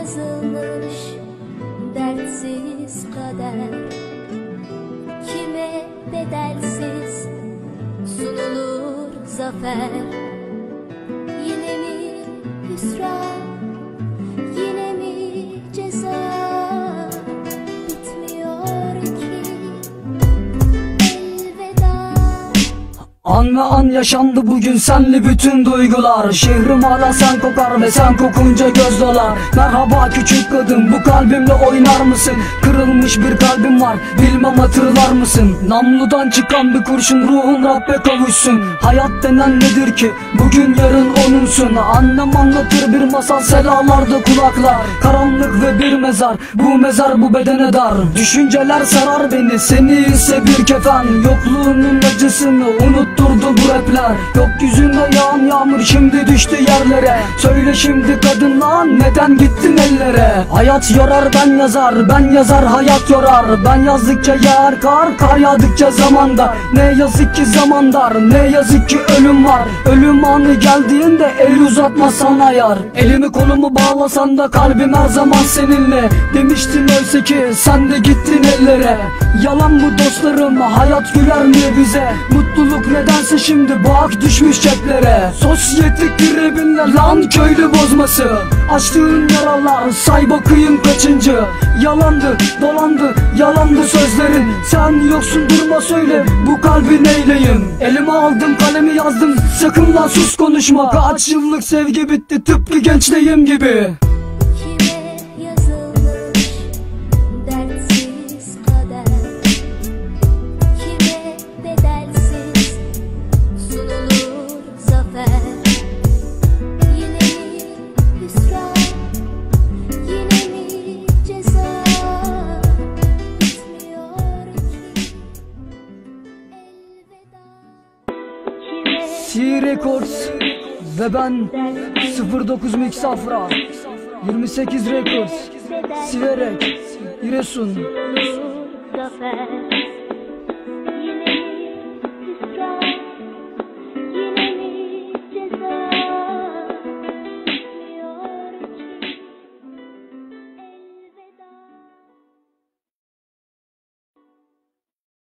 yazılmış dertsiz kader. Kime bedelsiz sunulur zafer An ve an yaşandı bugün senli bütün duygular. Şehrim hala sen kokar ve sen kokunca göz dolar. Merhaba küçük kadın bu kalbimle oynar mısın? Kırılmış bir kalbim var bilmem hatırlar mısın? Namludan çıkan bir kurşun ruhun Rabbe kavuşsun. Hayat denen nedir ki? Bugün yarın onunsun. Annem anlatır bir masal selalarda kulaklar. Karanlık ve bir mezar bu mezar bu bedene dar. Düşünceler sarar beni seni ise bir kefen. Yokluğunun acısını unutturdu bu rapler. Gökyüzünde yağan yağmur şimdi düştü yerlere. Söyle şimdi kadın lan neden gittin ellere? Hayat yorar ben yazar ben yazar hayat yorar. Ben yazdıkça yağar kar kar yağdıkça zamanda. Ne yazık ki zaman dar ne yazık ki ölüm var. Ölüm anı geldiğinde el uzatma sana yar. Elimi kolumu bağlasan da kalbim her zaman seninle. Demiştin oysa ki sen de gittin ellere. Yalan bu dostlarım hayat güler mi bize? Mutluluk nedense şimdi bak düşmüş ceplere. Sosyetik tribinler lan köylü bozması. Açtığın yaralar say bakayım kaçıncı? Yalandı dolandı yalandı sözlerin. Sen yoksun durma söyle bu kalbi neyleyim? Elime aldım kalemi yazdım sakın lan sus konuşma. Kaç yıllık sevgi bitti tıpkı gençliğim gibi C Records ve ben 09 Mix Afra 28 Records Siverek Giresun zafer